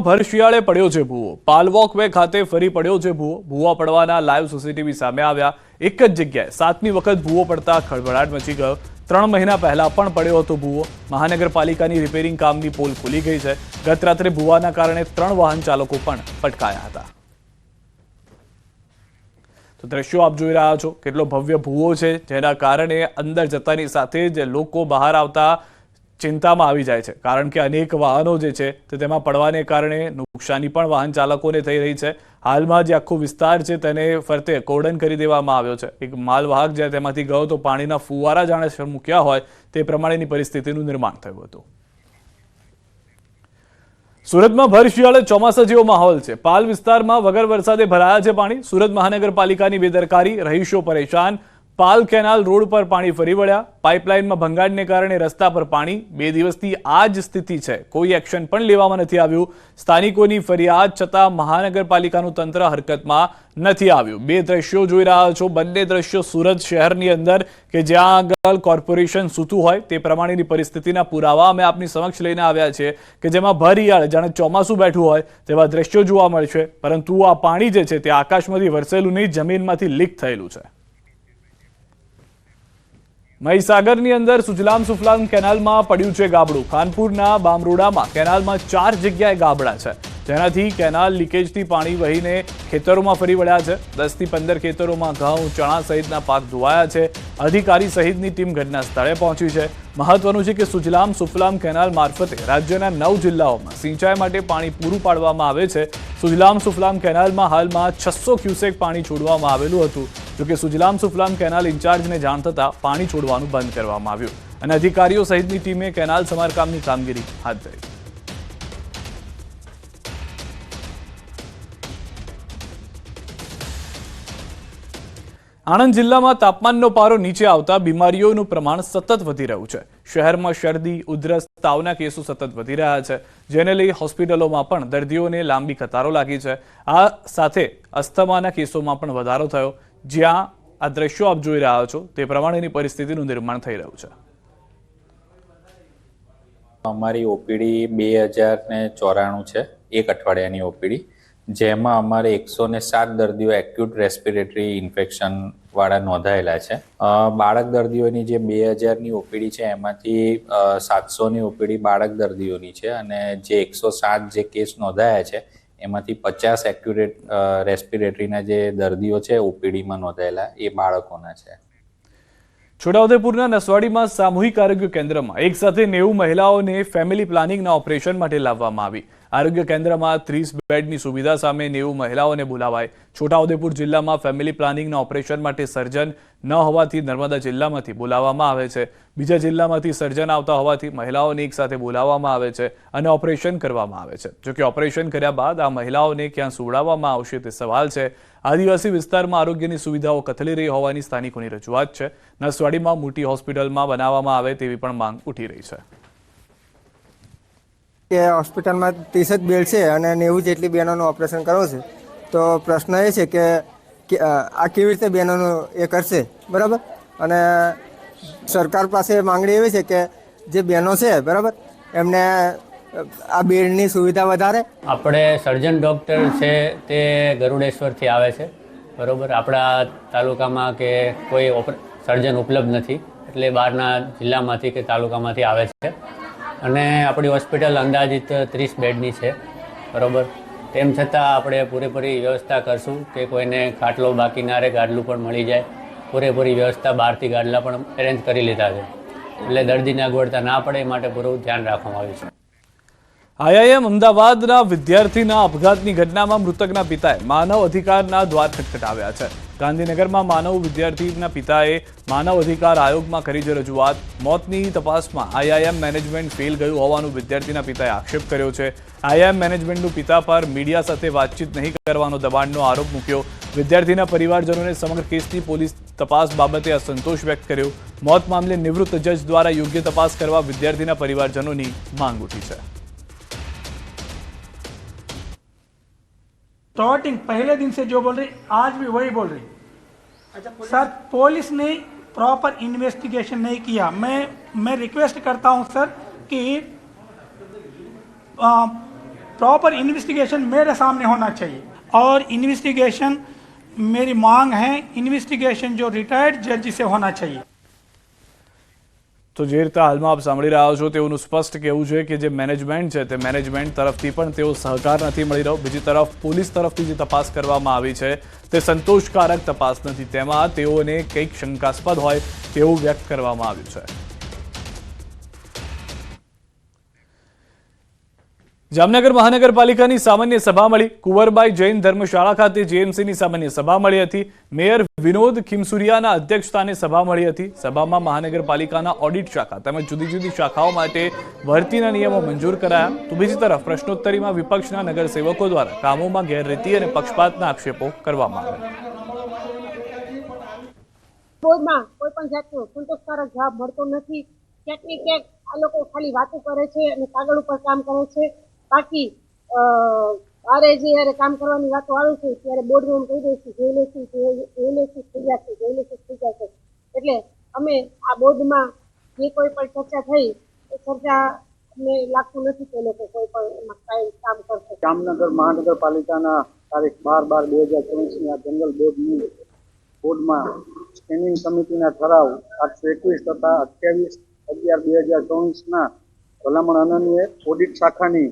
ભર શિયાળે પડ્યો છે ભૂવો. પાલવોક વે ખાતે ફરી પડ્યો છે ભૂવો. ભૂવા પડવાના લાઈવ સીસીટીવી સામે આવ્યા. એક જ જગ્યાએ સાતમી વખત ભૂવો પડતા ખળભળાટ મચી ગયો. ત્રણ મહિના પહેલા પણ પડ્યો હતો ભૂવો. મહાનગરપાલિકાની રિપેરિંગ કામની પોલ ખુલી ગઈ છે. ગત રાત્રે ભૂવાના કારણે ત્રણ વાહન ચાલકો પણ પટકાયા હતા. તો દ્રશ્યો આપ જોઈ રહ્યા છો. કેટલો ભવ્ય ભૂવો છે, જેના કારણે અંદર જતાની સાથે જ લોકો બહાર આવતા ચિંતામાં આવી જાય છે. કારણ કે અનેક વાહનો જે છે તેમાં પડવાને કારણે નુકસાની પણ વાહન ચાલકોને થઈ રહી છે. હાલમાં જે આખો વિસ્તાર છે તેને ફરતે કોર્ડન કરી દેવામાં આવ્યો છે. એક માલવાહક જ્યારે તેમાંથી ગયો તો પાણીના ફુવારા જાણે મૂક્યા હોય તે પ્રમાણેની પરિસ્થિતિનું નિર્માણ થયું હતું. સુરતમાં ભર શિયાળે ચોમાસા જેવો માહોલ છે. પાલ વિસ્તારમાં વગર વરસાદે ભરાયા છે પાણી. સુરત મહાનગરપાલિકાની બેદરકારી, રહીશો પરેશાન પાલ કેનાલ રોડ પર પાણી ફરી વળ્યા. પાઇપલાઇનમાં ભંગાણને કારણે રસ્તા પર પાણી બે દિવસથી આ જ સ્થિતિ છે. કોઈ એક્શન પણ લેવામાં નથી આવ્યું. સ્થાનિકોની ફરિયાદ છતાં મહાનગરપાલિકાનું તંત્ર હરકતમાં નથી આવ્યું. બે દ્રશ્યો જોઈ રહ્યા છો. બંને દ્રશ્યો સુરત શહેરની અંદર કે જ્યાં આગળ કોર્પોરેશન સૂતું હોય તે પ્રમાણેની પરિસ્થિતિના પુરાવા અમે આપની સમક્ષ લઈને આવ્યા છે કે જેમાં ભર ઈયાળ જાણે ચોમાસું બેઠું હોય તેવા દ્રશ્યો જોવા મળશે પરંતુ આ પાણી જે છે તે આકાશમાંથી વરસેલું નહીં, જમીનમાંથી લીક થયેલું છે. મહીસાગરની અંદર સુજલામ સુફલામ કેનાલમાં પડ્યું છે ગાબડું. ખાનપુરના બામરોડામાં કેનાલમાં ચાર જગ્યાએ ગાબડા છે. જેનાથી કેનાલ લીકેજથી પાણી વહીને ખેતરોમાં ફરી વળ્યા છે. દસથી પંદર ખેતરોમાં ઘઉં, ચણા સહિતના પાક ધોવાયા છે. અધિકારી સહિતની ટીમ ઘટના સ્થળે પહોંચી છે. મહત્વનું છે કે સુજલામ સુફલામ કેનાલ મારફતે રાજ્યના નવ જિલ્લાઓમાં સિંચાઈ માટે પાણી પૂરું પાડવામાં આવે છે. સુજલામ સુફલામ કેનાલમાં હાલમાં છસો ક્યુસેક પાણી છોડવામાં આવેલું હતું. જોકે સુજલામ સુફલામ કેનાલ ઇન્ચાર્જને જાણ થતાં પાણી છોડવાનું બંધ કરવામાં આવ્યું. અને અધિકારીઓ સહિતની ટીમે કેનાલ સમારકામની કામગીરી હાથ ધરી. આણંદ જિલ્લામાં તાપમાનનો પારો નીચે આવતા બીમારીઓનું પ્રમાણ સતત વધી રહ્યું છે. શહેરમાં શરદી, ઉધરસ, તાવના કેસો સતત વધી રહ્યા છે. જેને લઈ હોસ્પિટલોમાં પણ દર્દીઓને લાંબી કતારો લાગી છે. આ સાથે અસ્થમાના કેસોમાં પણ વધારો થયો. જ્યાં આ દ્રશ્યો આપ જોઈ રહ્યા છો, તે પ્રમાણેની પરિસ્થિતિનું નિર્માણ થઈ રહ્યું છે. અમારી ઓપીડી બે હજાર ને ચોરાણું છે, એક અઠવાડિયાની ઓપીડી. જેમાં અમારે એકસો ને સાત દર્દીઓ એક્યુટ રેસ્પિરેટરી ઇન્ફેક્શન વાળા નોંધાયેલા છે. બાળક દર્દીઓની જે બે હજારની ઓપીડી છે, એમાંથી સાતસોની ઓપીડી બાળક દર્દીઓની છે અને જે એકસો સાત જે કેસ નોંધાયા છે, એમાંથી પચાસ એક્યુરેટ રેસ્પિરેટરીના જે દર્દીઓ છે, ઓપીડીમાં નોંધાયેલા એ બાળકોના છે. છોટાઉદેપુરના નસવાડીમાં સામૂહિક આરોગ્ય કેન્દ્રમાં એક સાથે નેવું મહિલાઓને ફેમિલી પ્લાનિંગના ઓપરેશન માટે લાવવામાં આવી. આરોગ્ય કેન્દ્રમાં ત્રીસ બેડની સુવિધા સામે નેવું મહિલાઓને બોલાવાય. છોટાઉદેપુર જિલ્લામાં ફેમિલી પ્લાનિંગના ઓપરેશન માટે સર્જન ન હોવાથી નર્મદા જિલ્લામાંથી બોલાવવામાં આવે છે. બીજા જિલ્લામાંથી સર્જન આવતા હોવાથી મહિલાઓને એક સાથે બોલાવવામાં આવે છે અને ઓપરેશન કરવામાં આવે છે. જોકે ઓપરેશન કર્યા બાદ આ મહિલાઓને ક્યાં સુવડાવવામાં આવશે તે સવાલ છે. આદિવાસી વિસ્તારમાં આરોગ્યની સુવિધાઓ કથળી રહી હોવાની સ્થાનિકોની રજૂઆત છે. નસવાડીમાં મોટી હોસ્પિટલમાં બનાવવામાં આવે તેવી પણ માંગ ઉઠી રહી છે. કે હોસ્પિટલમાં ત્રીસ જ બેડ છે અને નેવું જેટલી બહેનોનું ઓપરેશન કરવું છે. તો પ્રશ્ન એ છે કે આ કેવી રીતે બહેનોનું એ કરશે? બરાબર? અને સરકાર પાસે માંગણી એવી છે કે જે બહેનો છે, બરાબર? એમને આ બેડની સુવિધા વધારે? આપણે સર્જન ડૉક્ટર છે તે ગરુડેશ્વરથી આવે છે. બરોબર? આપણા તાલુકામાં કે કોઈ સર્જન ઉપલબ્ધ નથી. એટલે બહારના જિલ્લામાંથી કે તાલુકામાંથી આવે છે. અને આપણી હોસ્પિટલ અંદાજિત ત્રીસ બેડની છે. બરોબર? તેમ છતાં આપણે પૂરેપૂરી વ્યવસ્થા કરશું કે કોઈને ખાટલો બાકી ના રહે, ગાડલું પણ મળી જાય. પૂરેપૂરી વ્યવસ્થા બહારથી ગાડલા પણ એરેન્જ કરી લીધા છે. એટલે દર્દીને અગવડતા ના પડે, એ માટે પૂરું ધ્યાન રાખવામાં આવ્યું છે. આઈઆઈએમ અમદાવાદના વિદ્યાર્થીના અપઘાતની ઘટનામાં મૃતકના પિતાએ માનવ અધિકારના દ્વાર ખટખટાવ્યા છે. ગાંધીનગરમાં માનવ વિદ્યાર્થીના પિતાએ માનવ અધિકાર આયોગમાં કરી છે રજૂઆત, મોતની તપાસમાં આઈઆઈએમ મેનેજમેન્ટ ફેલ ગયું હોવાનું વિદ્યાર્થીના પિતાએ આક્ષેપ કર્યો છે. આઈઆઈએમ મેનેજમેન્ટનું પિતા પર મીડિયા સાથે વાતચીત નહીં કરવાનો દબાણનો આરોપ મૂક્યો. વિદ્યાર્થીના પરિવારજનોને સમગ્ર કેસની પોલીસ તપાસ બાબતે અસંતોષ વ્યક્ત કર્યો. મોત મામલે નિવૃત્ત જજ દ્વારા યોગ્ય તપાસ કરવા વિદ્યાર્થીના પરિવારજનોની માંગ ઉઠી છે. टॉटिंग पहले दिन से जो बोल रही आज भी वही बोल रही। अच्छा, सर पुलिस ने प्रॉपर इन्वेस्टिगेशन नहीं किया। मैं मैं रिक्वेस्ट करता हूँ सर कि प्रॉपर इन्वेस्टिगेशन मेरे सामने होना चाहिए। और इन्वेस्टिगेशन मेरी मांग है इन्वेस्टिगेशन जो रिटायर्ड जज से होना चाहिए। તો જે રીતે હાલમાં આપ સાંભળી રહ્યા છો તેઓનું સ્પષ્ટ કહેવું છે કે જે મેનેજમેન્ટ છે તે મેનેજમેન્ટ તરફથી પણ તેઓ સહકાર નથી મળી રહ્યો. બીજી તરફ પોલીસ તરફથી જે તપાસ કરવામાં આવી છે તે સંતોષકારક તપાસ નથી. તેમાં તેઓને કંઈક શંકાસ્પદ હોય તેવું વ્યક્ત કરવામાં આવ્યું છે. જામનગર મહાનગરપાલિકાની સામાન્ય સભા મળી. કુંવરબાઈ જૈન ધર્મશાળા ખાતે જેએમસીની સામાન્ય સભા મળી હતી. મેયર વિનોદ ખીમસુરિયાના અધ્યક્ષસ્થાને સભા મળી હતી. સભામાં મહાનગરપાલિકાના ઓડિટ શાખા તેમજ જુદી જુદી શાખાઓ માટે ભરતીના નિયમો મંજૂર કરાયા. તો બીજી તરફ પ્રશ્નોત્તરીમાં વિપક્ષના નગરસેવકો દ્વારા કામોમાં ગેરરીતિ અને પક્ષપાતના આક્ષેપો કરવામાં આવ્યા. કોઈ પણ જાતનો સંતોષકારક જવાબ મળતો નથી. ક્યાંક ને આ લોકો ખાલી વાતો કરે છે અને કાગળ ઉપર કામ કરે છે. બાકી અરે જે જ્યારે કામ કરવાની વાતો આવે છે, ત્યારે બોર્ડમાં કહી દઈશું, જોઈ લઈશું જોઈ લઈશું થઈ જશે જોઈ થઈ જશે એટલે અમે આ બોર્ડમાં જે કોઈ પણ ચર્ચા થઈ, એ ચર્ચા અમને લાગતું નથી કે લોકો કોઈ પણ એમાં કાંઈ કામ કરશે. જામનગર મહાનગરપાલિકાના તારીખ બાર બાર બે હજાર ચોવીસની આ જંગલ બોર્ડની બોર્ડમાં સ્ટેન્ડિંગ સમિતિના ઠરાવ આઠસો એકવીસ તથા અઠ્યાવીસ અગિયાર બે હજાર ચોવીસના ભલામણ અનન્ય ઓડિટ શાખાની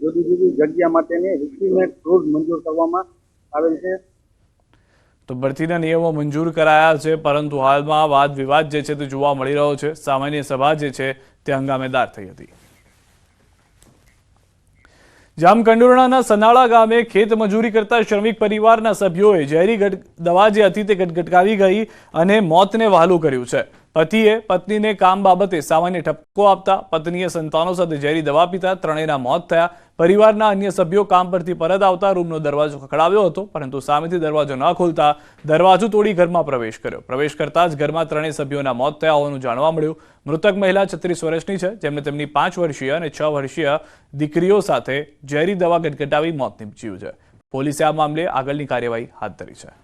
જુદી જુદી જગ્યા માટેની રિક્રુટમેન્ટ રૂલ મંજૂર કરવામાં આવેલ છે. તો ભરતીના નિયમો મંજૂર કરાયા છે, પરંતુ હાલમાં વાદ વિવાદ જે છે તે જોવા મળી રહ્યો છે. સામાન્ય સભા જે છે તે હંગામેદાર થઈ હતી. જામકંડોરણાના સનાળા ગામે ખેત મજૂરી કરતા શ્રમિક પરિવારના સભ્યોએ ઝેરી દવા જે હતી તે ગટગટકાવી ગઈ અને મોતને વહાલું કર્યું છે. પતિએ પત્નીને કામ બાબતે સામાન્ય ઠપકો આપતા પત્નીએ સંતાનો સાથે ઝેરી દવા પીતા ત્રણેયના મોત થયા. પરિવારના અન્ય સભ્યો કામ પરથી પરત આવતા રૂમનો દરવાજો ખખડાવ્યો હતો, પરંતુ સામેથી દરવાજો ન ખોલતા દરવાજો તોડી ઘરમાં પ્રવેશ કર્યો. પ્રવેશ કરતા જ ઘરમાં ત્રણેય સભ્યોના મોત થયા હોવાનું જાણવા મળ્યું. મૃતક મહિલા છત્રીસ વર્ષની છે જેમને તેમની પાંચ વર્ષીય અને છ વર્ષીય દીકરીઓ સાથે ઝેરી દવા ગટગટાવી મોત નીપજ્યું છે. પોલીસે આ મામલે આગળની કાર્યવાહી હાથ ધરી છે.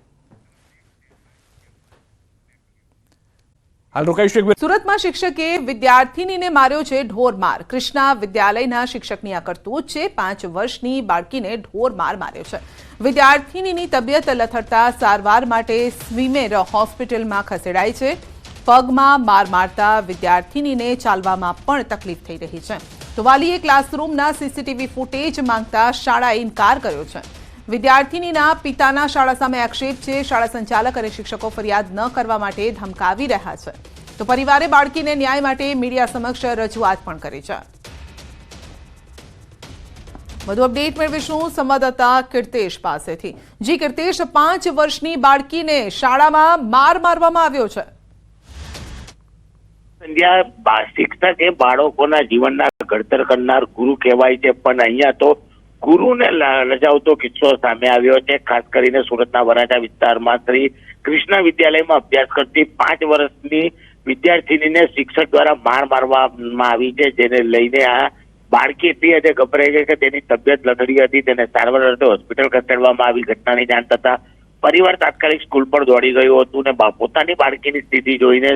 સુરતમાં શિક્ષકે વિદ્યાર્થીનીને માર્યો છે ઢોર માર. કૃષ્ણા વિદ્યાલયના શિક્ષકની આ કરતૂત છે. પાંચ વર્ષની બાળકીને ઢોર માર માર્યો છે. વિદ્યાર્થીનીની તબિયત લથડતા સારવાર માટે સ્વીમેર હોસ્પિટલમાં ખસેડાઈ છે. પગમાં માર મારતા વિદ્યાર્થીનીને ચાલવામાં પણ તકલીફ થઈ રહી છે. તો વાલીએ ક્લાસરૂમના સીસીટીવી ફૂટેજ માંગતા શાળાએ ઇનકાર કર્યો છે. વિદ્યાર્થીનીના પિતાના શાળા સામે આક્ષેપ છે. શાળા સંચાલક અને શિક્ષકો ફરિયાદ ન કરવા માટે ધમકાવી રહ્યા છે. તો પરિવારે બાળકીને ન્યાય માટે મીડિયા સમક્ષ રજૂઆત પણ કરી છે. વધુ અપડેટ મેળવીશું સંવાદદાતા કીર્તેશ પાસેથી. જી કીર્તેશ, પાંચ વર્ષની બાળકીને શાળામાં માર મારવામાં આવ્યો છે. શિક્ષક એ બાળકોના જીવનના ઘડતર કરનાર ગુરુ કહેવાય છે, પણ અહીંયા તો ગુરુને લજાવતો કિસ્સો સામે આવ્યો છે. ખાસ કરીને સુરતના વરાછા વિસ્તારમાં શ્રી કૃષ્ણ વિદ્યાલયમાં અભ્યાસ કરતી પાંચ વર્ષની વિદ્યાર્થીનીને શિક્ષક દ્વારા માર મારવામાં આવી છે, જેને લઈને આ બાળકી એટલી હદે ગભરાઈ ગઈ કે તેની તબિયત લથડી હતી. તેને સારવાર અર્થે હોસ્પિટલ ખસેડવામાં આવી ઘટનાની જાણ થતા પરિવાર તાત્કાલિક સ્કૂલ પર દોડી ગયું હતું ને પોતાની બાળકીની સ્થિતિ જોઈને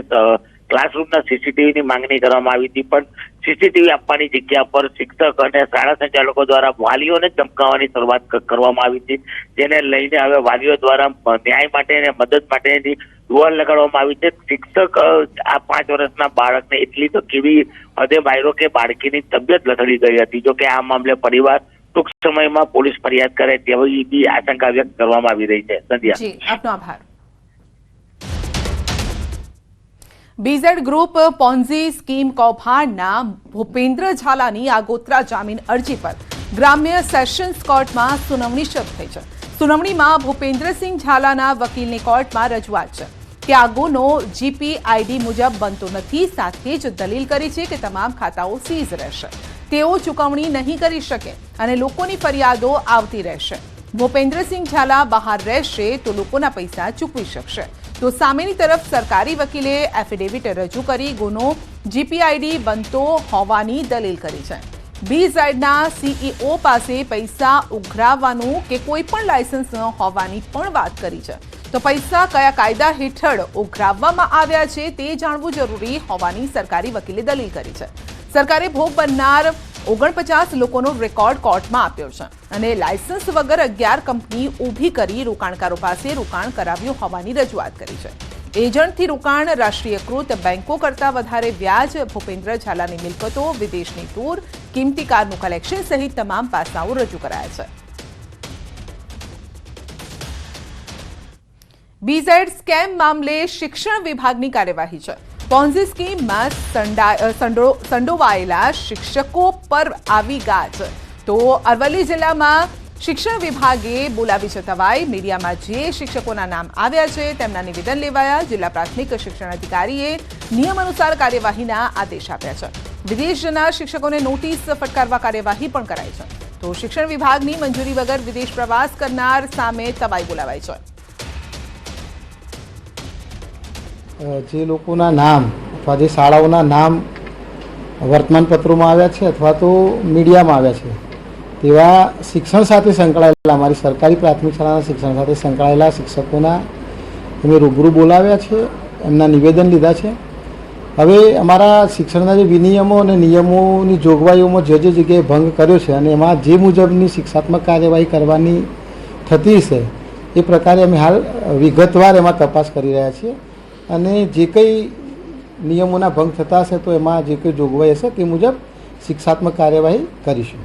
ક્લાસરૂમના સીસીટીવીની માંગણી કરવામાં આવી હતી, પણ સીસીટીવી આપવાની જગ્યા પર શિક્ષક અને શાળા સંચાલકો દ્વારા વાલીઓને ધમકાવવાની શરૂઆત કરવામાં આવી હતી, જેને લઈને હવે વાલીઓ દ્વારા ન્યાય માટે અને મદદ માટેની દુવાલ લગાડવામાં આવી છે. શિક્ષક આ પાંચ વર્ષના બાળકને એટલી તો કેવી હદે માર્યો કે બાળકીની તબિયત લથડી ગઈ હતી. જો કે આ મામલે પરિવાર ટૂંક સમયમાં પોલીસ ફરિયાદ કરે તેવી આશંકા વ્યક્ત કરવામાં આવી રહી છે. સંધ્યા. આભાર. બીઝેડ ગ્રુપ પોન્ઝી સ્કીમ કૌભાંડના ભૂપેન્દ્ર ઝાલાની આગોતરા જામીન અરજી પર. ગ્રામ્ય સેશન્સ કોર્ટમાં સુનાવણી શરૂ થઈ છે. સુનાવણીમાં ભૂપેન્દ્રસિંહ ઝાલાના વકીલની કોર્ટમાં રજૂઆત છે. કે આ ગુનો જીપીઆઈડી મુજબ બનતો નથી, સાથે જ દલીલ કરી છે કે તમામ ખાતાઓ સીઝ રહેશે. તેઓ ચૂકવણી નહીં કરી શકે અને લોકોની ફરિયાદો આવતી રહેશે. ભૂપેન્દ્રસિંહ ઝાલા બહાર રહેશે તો લોકોના પૈસા ચૂકવી શકશે. તો સામેની તરફ સરકારી વકીલે એફિડેવિટ રજૂ કરી, ગુનો જીપીઆઈડી બનતો હોવાની દલીલ કરી છે. બી સાઇડના સીઈઓ પાસે પૈસા ઉઘરાવવાનું કે કોઈ પણ લાયસન્સ ન હોવાની પણ વાત કરી છે. તો પૈસા કયા કાયદા હેઠળ ઉઘરાવવામાં આવ્યા છે તે જાણવું જરૂરી હોવાની સરકારી વકીલે દલીલ કરી છે. સરકારે ભોગ બનનાર ઓગણપચાસ લોકોનો રેકોર્ડ કોર્ટમાં આપ્યો છે અને લાયસન્સ વગર અગિયાર કંપની ઊભી કરી રોકાણકારો પાસે રોકાણ કરાવ્યું હોવાની રજૂઆત કરી છે. એજન્ટથી રોકાણ રાષ્ટ્રીયકૃત બેંકો કરતાં વધારે વ્યાજ ભૂપેન્દ્ર ઝાલાની મિલકતો, વિદેશની ટૂર, કિંમતી કારનું કલેક્શન સહિત તમામ પાસાઓ રજૂ કરાયા છે. બીઝેડ સ્કેમ મામલે શિક્ષણ વિભાગની કાર્યવાહી છે. પોન્ઝી સ્કીમમાં સંડા- સંડો- સંડોવાયેલા શિક્ષકો પર આવી ગાજ. તો અરવલ્લી જિલ્લામાં શિક્ષણ વિભાગે બોલાવી છે તવાઈ. મીડિયામાં જે શિક્ષકોના નામ આવ્યા છે, તેમના નિવેદન લેવાયા. જિલ્લા પ્રાથમિક શિક્ષણ અધિકારીએ નિયમ અનુસાર કાર્યવાહીના આદેશ આપ્યા છે. વિદેશ જનાર શિક્ષકોને નોટિસ ફટકારવા કાર્યવાહી પણ કરાઈ છે. તો શિક્ષણ વિભાગની મંજૂરી વગર વિદેશ પ્રવાસ કરનાર સામે તવાઈ બોલાવાઈ છે. જે લોકોના નામ અથવા જે શાળાઓના નામ વર્તમાનપત્રોમાં આવ્યા છે અથવા તો મીડિયામાં આવ્યા છે, તેવા શિક્ષણ સાથે સંકળાયેલા અમારી સરકારી પ્રાથમિક શાળાના શિક્ષણ સાથે સંકળાયેલા શિક્ષકોના અમે રૂબરૂ બોલાવ્યા છે, એમના નિવેદન લીધા છે. હવે અમારા શિક્ષણના જે વિનિયમો અને નિયમોની જોગવાઈઓમાં જે જે જગ્યાએ ભંગ કર્યો છે અને એમાં જે મુજબની શિક્ષાત્મક કાર્યવાહી કરવાની થતી છે, એ પ્રકારે અમે હાલ વિગતવાર એમાં તપાસ કરી રહ્યા છીએ. અને જે કંઈ નિયમોના ભંગ થતા હશે તો એમાં જે કંઈ જોગવાઈ હશે તે મુજબ શિક્ષાત્મક કાર્યવાહી કરીશું.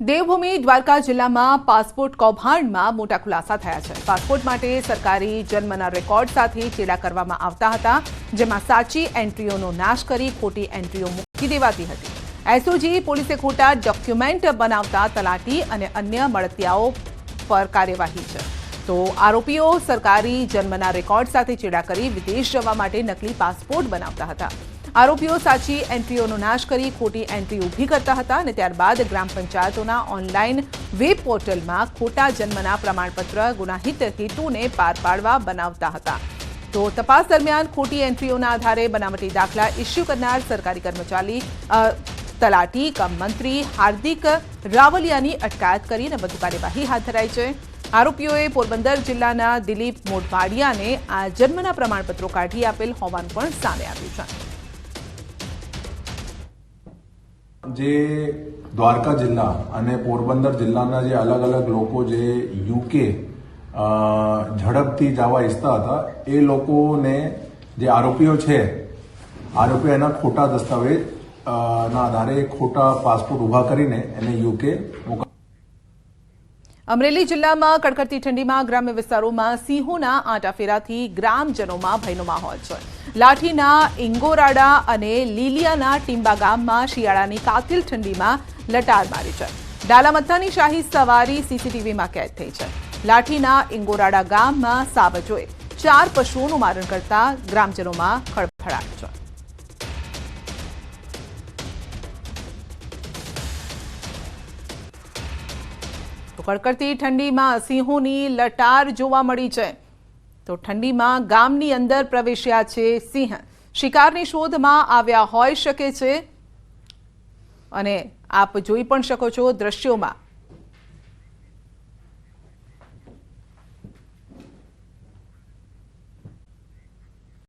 દેવભૂમિ દ્વારકા જિલ્લામાં પાસપોર્ટ કૌભાંડમાં મોટા ખુલાસા થયા છે. પાસપોર્ટ માટે સરકારી જન્મના રેકોર્ડ સાથે ચેડા કરવામાં આવતા હતા, જેમાં સાચી એન્ટ્રીઓનો નાશ કરી ખોટી એન્ટ્રીઓ મૂકી દેવાતી હતી. એસઓજી પોલીસે ખોટા ડોક્યુમેન્ટ બનાવતા તલાટી અને અન્ય મળતિયાઓ પર કાર્યવાહી છે. તો આરોપીઓ સરકારી જન્મના રેકોર્ડ સાથે ચેડા કરી વિદેશ જવા માટે નકલી પાસપોર્ટ બનાવતા હતા. આરોપીઓ સાચી એન્ટ્રીઓનો નાશ કરી ખોટી એન્ટ્રી ઊભી કરતા હતા અને ત્યારબાદ ગ્રામ પંચાયતોના ઓનલાઈન વેબ પોર્ટલમાં ખોટા જન્મના પ્રમાણપત્ર ગુનાહિત હેતુને પાર પાડવા બનાવતા હતા. તો તપાસ દરમિયાન ખોટી એન્ટ્રીઓના આધારે બનાવટી દાખલા ઇસ્યુ કરનાર સરકારી કર્મચારી તલાટી કમ મંત્રી હાર્દિક રાવલિયાની અટકાયત કરીને વધુ કાર્યવાહી હાથ ધરાઈ છે. આરોપીઓએ પોરબંદર જિલ્લાના દિલીપ મોઢવાડિયાને આ જન્મના પ્રમાણપત્રો કાઢી આપેલ હોવાનું પણ સામે આવ્યું છે. જે દ્વારકા જિલ્લા અને પોરબંદર જિલ્લાના જે અલગ અલગ લોકો જે યુકે ઝડપથી જવા ઈચ્છતા હતા, એ લોકોને જે આરોપીઓ છે આરોપીઓ એના ખોટા દસ્તાવેજ ના આધારે ખોટા પાસપોર્ટ ઊભા કરીને એને યુકે મોકલ અમરેલી જિલ્લામાં કડકડતી ઠંડીમાં ગ્રામ્ય વિસ્તારોમાં સિંહોના આંટાફેરાથી ગ્રામજનોમાં ભયનો માહોલ છે. લાઠીના ઇંગોરાડા અને લીલિયાના ટીંબા ગામમાં શિયાળાની કાતિલ ઠંડીમાં લટાર મારી છે. ડાલામત્તાની શાહી સવારી સીસીટીવીમાં કેદ થઈ છે. લાઠીના ઇંગોરાડા ગામમાં સાવજોએ ચાર પશુઓનું મારણ કરતા ગ્રામજનોમાં ખળભળાટ છે. તો કડકડતી ઠંડીમાં સિંહોની લટાર જોવા મળી છે. તો ઠંડીમાં ગામની અંદર પ્રવેશ્યા છે સિંહ. શિકારની શોધમાં આવ્યા હોઈ શકે છે. અને આપ જોઈ પણ શકો છો દ્રશ્યોમાં.